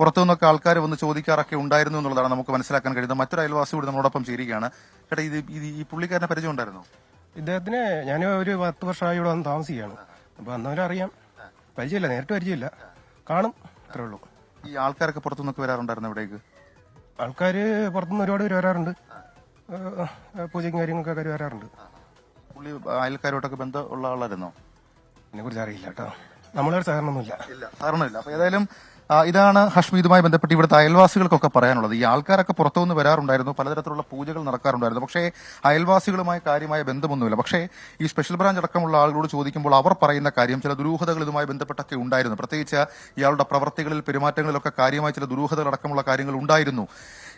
പുറത്തു നിന്നൊക്കെ ആൾക്കാർ വന്ന് ചോദിക്കാറൊക്കെ ഉണ്ടായിരുന്നു എന്നുള്ളതാണ് നമുക്ക് മനസ്സിലാക്കാൻ കഴിയുന്നത്. മറ്റൊരു അയൽവാസി കൂടി നമ്മളോടൊപ്പം ചേരുകയാണ്. ചേട്ടാ ഇത് ഇത് ഈ പുള്ളിക്കാരനെ പരിചയം ഉണ്ടായിരുന്നു? ഇദ്ദേഹത്തിന് ഞാൻ ഒരു പത്ത് വർഷമായി ഇവിടെ വന്ന് താമസിക്കുകയാണ്. അപ്പൊ അന്നവരെ അറിയാം പരിചയമില്ല നേരിട്ട് പരിചയമില്ല. കാണും അത്രേ ഉള്ളൂ. ഈ ആൾക്കാരൊക്കെ പുറത്തു നിന്നൊക്കെ വരാറുണ്ടായിരുന്നു ഇവിടേക്ക് ആൾക്കാര് പുറത്തുനിന്ന് ഒരുപാട് പേര് വരാറുണ്ട്. പൂജയും കാര്യങ്ങൾക്കൊക്കെ ആൾക്കാർ വരാറുണ്ട്. പുള്ളി അയൽക്കാരോട്ടൊക്കെ ബന്ധമുള്ള ആളായിരുന്നോ? എന്നെ കുറിച്ച് അറിയില്ല കേട്ടോ. നമ്മളൊരു സഹകരണമൊന്നുമില്ല. ഇല്ല സഹകരണമില്ല. അപ്പൊ ഏതായാലും ഇതാണ് ഹഷ്മി ഇതുമായി ബന്ധപ്പെട്ട് ഇവിടുത്തെ അയൽവാസികൾക്കൊക്കെ പറയാനുള്ളത്. ഈ ആൾക്കാരൊക്കെ പുറത്തുനിന്ന് വരാറുണ്ടായിരുന്നു പലതരത്തിലുള്ള പൂജകൾ നടക്കാറുണ്ടായിരുന്നു. പക്ഷേ അയൽവാസികളുമായി കാര്യമായ ബന്ധമൊന്നുമില്ല. പക്ഷേ ഈ സ്പെഷ്യൽ ബ്രാഞ്ച് അടക്കമുള്ള ആളുകളോട് ചോദിക്കുമ്പോൾ അവർ പറയുന്ന കാര്യം ചില ദുരൂഹതകൾ ഇതുമായി ബന്ധപ്പെട്ടൊക്കെ ഉണ്ടായിരുന്നു. പ്രത്യേകിച്ച് ഇയാളുടെ പ്രവർത്തികളിൽ പെരുമാറ്റങ്ങളിലൊക്കെ കാര്യമായ ചില ദുരൂഹതകൾ അടക്കമുള്ള കാര്യങ്ങൾ ഉണ്ടായിരുന്നു.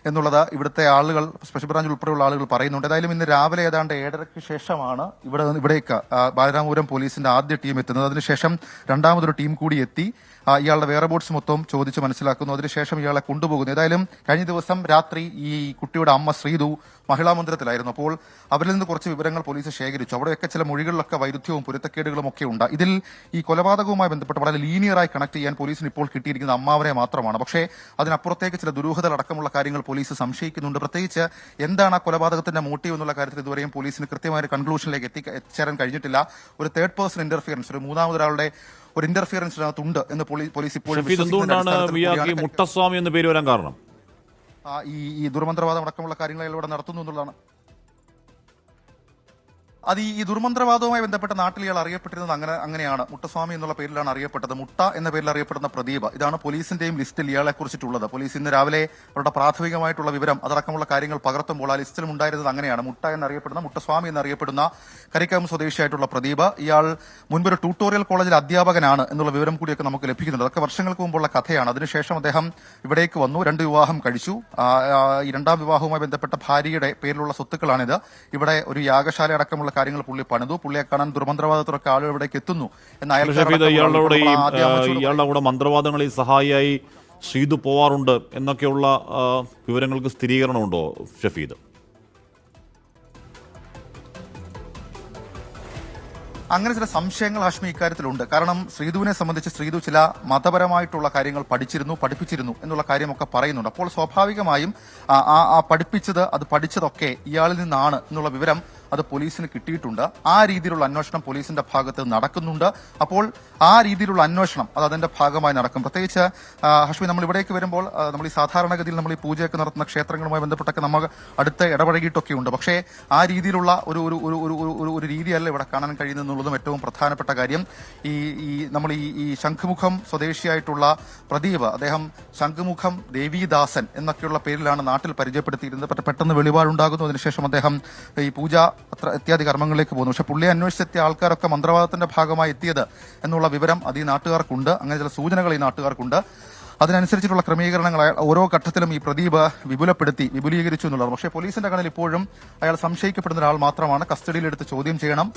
എന്നുള്ളത് ഇവിടുത്തെ ആളുകൾ സ്പെഷ്യൽ ബ്രാഞ്ച് ഉൾപ്പെടെയുള്ള ആളുകൾ പറയുന്നുണ്ട്. ഏതായാലും ഇന്ന് രാവിലെ ഏതാണ്ട് ഏഴരയ്ക്ക് ശേഷമാണ് ഇവിടെ ഇവിടേക്ക് ബാലരാമപുരം പോലീസിന്റെ ആദ്യ ടീം എത്തുന്നത്. അതിനുശേഷം രണ്ടാമതൊരു ടീം കൂടി എത്തി. ഇയാളുടെ ബോട്ട്സ് മൊത്തം ചോദിച്ച് മനസ്സിലാക്കുന്നു. അതിനുശേഷം ഇയാളെ കൊണ്ടുപോകുന്നു. ഏതായാലും കഴിഞ്ഞ ദിവസം രാത്രി ഈ കുട്ടിയുടെ അമ്മ ശ്രീതു മഹിളാ മന്ദിരത്തിലായിരുന്നു. അപ്പോൾ അവരിൽ നിന്ന് കുറച്ച് വിവരങ്ങൾ പോലീസ് ശേഖരിച്ചു. അവിടെയൊക്കെ ചില മൊഴികളിലൊക്കെ വൈരുദ്ധ്യവും പൊരുത്തക്കേടുകളും ഒക്കെ ഉണ്ട്. ഇതിൽ ഈ കൊലപാതകവുമായി ബന്ധപ്പെട്ട് വളരെ ലീനിയറായി കണക്ട് ചെയ്യാൻ പോലീസിന് ഇപ്പോൾ കിട്ടിയിരിക്കുന്ന അമ്മാവരെ മാത്രമാണ്. പക്ഷേ അതിനപ്പുറത്തേക്ക് ചില ദുരൂഹതകളടക്കമുള്ള കാര്യങ്ങൾ പോലീസ് സംശയിക്കുന്നുണ്ട്. പ്രത്യേകിച്ച് എന്താണ് ആ കൊലപാതകത്തിന്റെ മോട്ടീവ് എന്നുള്ള കാര്യത്തിൽ ഇതുവരെയും പോലീസിന് കൃത്യമായ ഒരു കൺക്ലൂഷനിലേക്ക് എത്തി എത്തിച്ചേരാൻ കഴിഞ്ഞിട്ടില്ല. ഒരു തേർഡ് പേഴ്സൺ ഇന്റർഫിയറൻസ് ഒരു മൂന്നാമതൊരാളുടെ ഒരു ഇന്റർഫിയറൻസ് ഇതിനകത്തുണ്ട് എന്ന് പോലീ- പോലീസ് ഇപ്പോഴും മുട്ടസ്വാമി എന്ന പേര് വരാൻ കാരണം? ഈ ഈ ദുർമന്ത്രവാദം അടക്കമുള്ള കാര്യങ്ങൾ ഇവിടെ നടത്തുന്നു എന്നുള്ളതാണ്. അത് ഈ ദുർമന്ത്രവാദവുമായി ബന്ധപ്പെട്ട നാട്ടിൽ ഇയാൾ അറിയപ്പെട്ടിരുന്നത് അങ്ങനെ അങ്ങനെയാണ്. മുട്ടസ്വാമി എന്നുള്ള പേരിലാണ് അറിയപ്പെട്ടത്. മുട്ട എന്ന പേരിൽ അറിയപ്പെടുന്ന പ്രദീപ്. ഇതാണ് പോലീസിന്റെയും ലിസ്റ്റിൽ ഇയാളെ കുറിച്ചിട്ടുള്ളത്. പോലീസ് ഇന്ന് രാവിലെ അവരുടെ പ്രാഥമികമായിട്ടുള്ള വിവരം അതടക്കമുള്ള കാര്യങ്ങൾ പകർത്തുമ്പോൾ ആ ലിസ്റ്റിലും ഉണ്ടായിരുന്നത് അങ്ങനെയാണ്. മുട്ട എന്നറിയപ്പെടുന്ന മുട്ടസ്വാമി എന്നറിയപ്പെടുന്ന കരിക്കാവ് സ്വദേശിയായിട്ടുള്ള പ്രദീപ് ഇയാൾ മുൻപൊരു ട്യൂട്ടോറിയൽ കോളേജിൽ അധ്യാപകനാണ് എന്നുള്ള വിവരം കൂടിയൊക്കെ നമുക്ക് ലഭിക്കുന്നുണ്ട്. അതൊക്കെ വർഷങ്ങൾക്ക് മുമ്പുള്ള കഥയാണ്. അതിനുശേഷം അദ്ദേഹം ഇവിടേക്ക് വന്നു. രണ്ട് വിവാഹം കഴിച്ചു. ഈ രണ്ടാം വിവാഹവുമായി ബന്ധപ്പെട്ട ഭാര്യയുടെ പേരിലുള്ള സ്വത്തുക്കളാണിത്. ഇവിടെ ഒരു യാഗശാല അടക്കമുള്ള കാര്യങ്ങൾ പുള്ളി പണിതു. പുള്ളിയെ കാണാൻ ദുർമന്ത്രവാദത്തിലൊക്കെ ആളുകൾ ഇവിടേക്ക് എത്തുന്നു. എന്ന ഇയാളുടെ കൂടെ മന്ത്രവാദങ്ങളിൽ സഹായിയായി ഷീദ് പോവാറുണ്ട് എന്നൊക്കെയുള്ള വിവരങ്ങൾക്ക് സ്ഥിരീകരണമുണ്ടോ ഷഫീദ്? അങ്ങനെ ചില സംശയങ്ങൾ ഹാഷ്മി ഇക്കാര്യത്തിലുണ്ട്. കാരണം ശ്രീധുവിനെ സംബന്ധിച്ച് ശ്രീധു ചില മതപരമായിട്ടുള്ള കാര്യങ്ങൾ പഠിച്ചിരുന്നു പഠിപ്പിച്ചിരുന്നു എന്നുള്ള കാര്യമൊക്കെ പറയുന്നുണ്ട്. അപ്പോൾ സ്വാഭാവികമായും ആ പഠിപ്പിച്ചത് അത് പഠിച്ചതൊക്കെ ഇയാളിൽ നിന്നാണ് എന്നുള്ള വിവരം അത് പോലീസിന് കിട്ടിയിട്ടുണ്ട്. ആ രീതിയിലുള്ള അന്വേഷണം പോലീസിന്റെ ഭാഗത്ത് നടക്കുന്നുണ്ട്. അപ്പോൾ ആ രീതിയിലുള്ള അന്വേഷണം അത് അതിന്റെ ഭാഗമായി നടക്കും. പ്രത്യേകിച്ച് ഹഷ്മി നമ്മൾ ഇവിടേക്ക് വരുമ്പോൾ നമ്മൾ ഈ സാധാരണഗതിയിൽ നമ്മൾ ഈ പൂജയൊക്കെ നടത്തുന്ന ക്ഷേത്രങ്ങളുമായി ബന്ധപ്പെട്ടൊക്കെ നമ്മൾ അടുത്ത് ഇടപഴകിയിട്ടൊക്കെ ഉണ്ട്. പക്ഷേ ആ രീതിയിലുള്ള ഒരു ഒരു ഒരു ഒരു ഒരു- രീതിയല്ല ഇവിടെ കാണാൻ കഴിയുന്നതെന്നുള്ളതും ഏറ്റവും പ്രധാനപ്പെട്ട കാര്യം. ഈ ഈ നമ്മൾ ഈ ഈ ശംഖുമുഖം സ്വദേശിയായിട്ടുള്ള പ്രദീപ് അദ്ദേഹം ശംഖുമുഖം ദേവീദാസൻ എന്നൊക്കെയുള്ള പേരിലാണ് നാട്ടിൽ പരിചയപ്പെടുത്തിയിരുന്നത്. പെട്ടെന്ന് വെളിപാടുണ്ടാകുന്നു. അതിനുശേഷം അദ്ദേഹം ഈ പൂജ അത്ര ഇത്യാദി കർമ്മങ്ങളിലേക്ക് പോകുന്നു. പക്ഷെ പുള്ളിയെ അന്വേഷിച്ചെത്തിയ ആൾക്കാരൊക്കെ മന്ത്രവാദത്തിന്റെ ഭാഗമായി എത്തിയത് എന്നുള്ള വിവരം അത് ഈ നാട്ടുകാർക്കുണ്ട്. അങ്ങനെ ചില സൂചനകൾ ഈ നാട്ടുകാർക്കുണ്ട്. അതിനനുസരിച്ചിട്ടുള്ള ക്രമീകരണങ്ങൾ ഓരോ ഘട്ടത്തിലും ഈ പ്രദീപ് വിപുലപ്പെടുത്തി വിപുലീകരിച്ചു എന്നുള്ളതാണ്. പക്ഷേ പോലീസിന്റെ കണ്ണിൽ ഇപ്പോഴും അയാൾ സംശയിക്കപ്പെടുന്ന ഒരാൾ മാത്രമാണ് കസ്റ്റഡിയിലെടുത്ത് ചോദ്യം ചെയ്യണം.